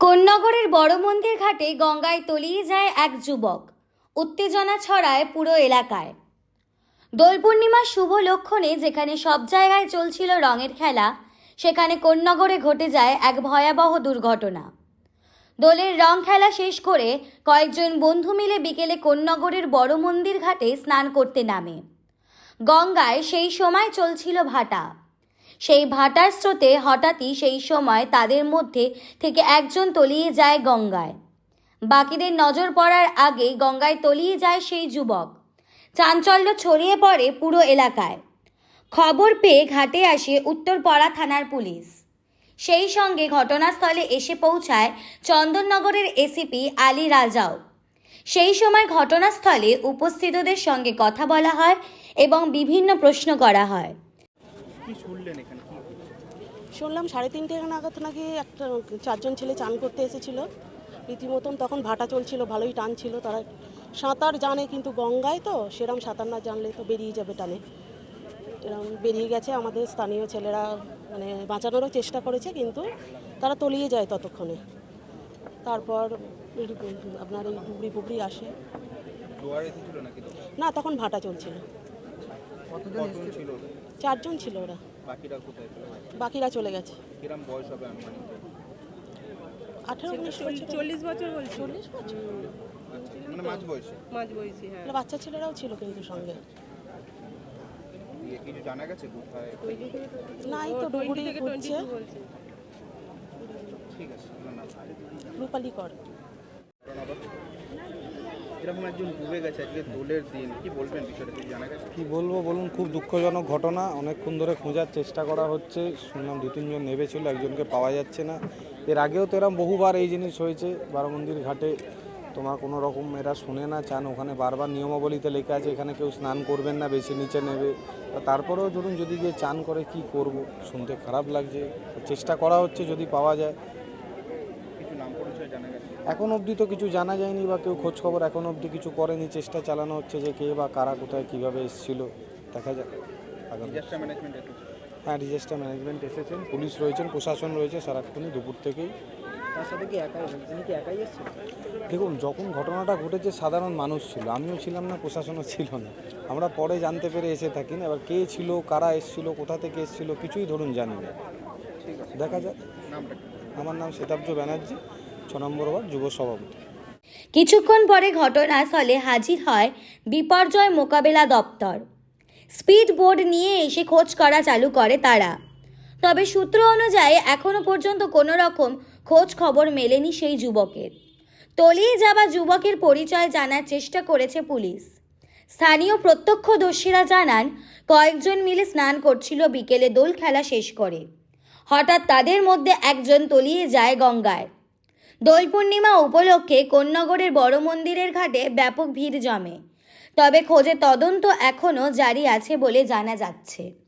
কোন্নগরের বড় মন্দির ঘাটে গঙ্গায় তলিয়ে যায় এক যুবক। উত্তেজনা ছড়ায় পুরো এলাকায়। দোল পূর্ণিমার শুভ লক্ষণে যেখানে সব জায়গায় চলছিল রঙের খেলা, সেখানে কোন্নগরে ঘটে যায় এক ভয়াবহ দুর্ঘটনা। দোলের রং খেলা শেষ করে কয়েকজন বন্ধু মিলে বিকেলে কোন্নগরের বড় মন্দির ঘাটে স্নান করতে নামে। গঙ্গায় সেই সময় চলছিল ভাটা। সেই ভাটার স্রোতে হঠাৎই সেই সময় তাদের মধ্যে থেকে একজন তলিয়ে যায় গঙ্গায়। বাকিদের নজর পড়ার আগে গঙ্গায় তলিয়ে যায় সেই যুবক। চাঞ্চল্য ছড়িয়ে পড়ে পুরো এলাকায়। খবর পেয়ে ঘাটে আসে উত্তরপাড়া থানার পুলিশ। সেই সঙ্গে ঘটনাস্থলে এসে পৌঁছায় চন্দননগরের এসিপি আলী রাজাও। সেই সময় ঘটনাস্থলে উপস্থিতদের সঙ্গে কথা বলা হয় এবং বিভিন্ন প্রশ্ন করা হয়। শুনলাম সাড়ে তিনটে নাগাদ নাকি একটা চারজন ছেলে চান করতে এসেছিল। রীতিমতন তখন ভাটা চলছিল ভালোই টান ছিল তারা। সাঁতার জানে কিন্তু গঙ্গায় তো সেরম সাঁতার না জানলে তো বেরিয়ে যাবে টানে। এরম বেরিয়ে গেছে আমাদের স্থানীয় ছেলেরা মানে বাঁচানোরও চেষ্টা করেছে কিন্তু তারা তলিয়ে যায় ততক্ষণে। তারপর আপনার এই ডুবরি ফুবরি আসে। না তখন ভাটা চলছিল। চারজন ছিল ওরা। বাকিরা কোথায় ছিল? বাকিরা চলে গেছে। কিরম বয়স হবে আনুমানিক? আঠেরো উনিশ চল্লিশ বছর। বলছি। চল্লিশ বছর? আচ্ছা মানে মাঝ বয়সে? মাঝ বয়সী হ্যাঁ। তাহলে বাচ্চা ছেলেরাও ছিল কিন্তু সঙ্গে। কিছু জানা গেছে কোথায়? নাই তো ডুবুরি ঘুরছে ঠিক আছে রূপালি কর। কি কি বলব বলুন, খুব দুঃখজনক ঘটনা। অনেকক্ষণ ধরে খোঁজার চেষ্টা করা হচ্ছে। শুনলাম দু তিনজন নেবেছিল, একজনকে পাওয়া যাচ্ছে না। এর আগেও তো এরম বহুবার এই জিনিস হয়েছে। বারমন্দির ঘাটে তোমার কোনো রকম এরা শুনে না, চান ওখানে বারবার নিয়মাবলীতে লেখা আছে, এখানে কেউ স্নান করবেন না বেশি নিচে নেবে। তারপরেও ধরুন যদি গিয়ে চান করে কি করব? শুনতে খারাপ লাগছে। চেষ্টা করা হচ্ছে যদি পাওয়া যায় কিছু নাম পরিচয় জানা গেছে এখন অবধি তো কিছু জানা যায়নি বা কেউ খোঁজ খবর এখন অবধি কিছু করেনি। চেষ্টা চালানো হচ্ছে যে কে বা কারা কোথায় কীভাবে এসেছিল। দেখা যাক। হ্যাঁ ডিজাস্টার ম্যানেজমেন্ট এসেছেন। পুলিশ রয়েছেন প্রশাসন রয়েছে সারাক্ষণই দুপুর থেকেই। তার সাথে কি একাই তিনি কি একাই এসেছেন? দেখুন যখন ঘটনাটা ঘটেছে সাধারণ মানুষ ছিল। আমিও ছিলাম না প্রশাসনও ছিল না। আমরা পরে জানতে পেরে এসে থাকি না। এবার কে ছিল কারা এসেছিল কোথা থেকে এসেছিল কিছুই ধরুন জানি না। দেখা যাক। নামটা? আমার নাম শতাব্দ ব্যানার্জি, ছ নম্বর ওয়ার্ড, যুব সভাপতি। কিছুক্ষণ পরে ঘটনাস্থলে হাজির হয় বিপর্যয় মোকাবেলা দপ্তর। স্পিড বোর্ড নিয়ে এসে খোঁজ করা চালু করে তারা। তবে সূত্র অনুযায়ী এখনও পর্যন্ত কোনো রকম খোঁজ খবর মেলেনি সেই যুবকের। তলিয়ে যাওয়া যুবকের পরিচয় জানার চেষ্টা করেছে পুলিশ। স্থানীয় প্রত্যক্ষদর্শীরা জানান, কয়েকজন মিলে স্নান করছিল বিকেলে দোল খেলা শেষ করে। হঠাৎ তাদের মধ্যে একজন তলিয়ে যায় গঙ্গায়। দোল পূর্ণিমা উপলক্ষে কোন্নগরের বড় মন্দিরের ঘাটে ব্যাপক ভিড় জমে। তবে খোঁজে তদন্ত এখনও জারি আছে বলে জানা যাচ্ছে।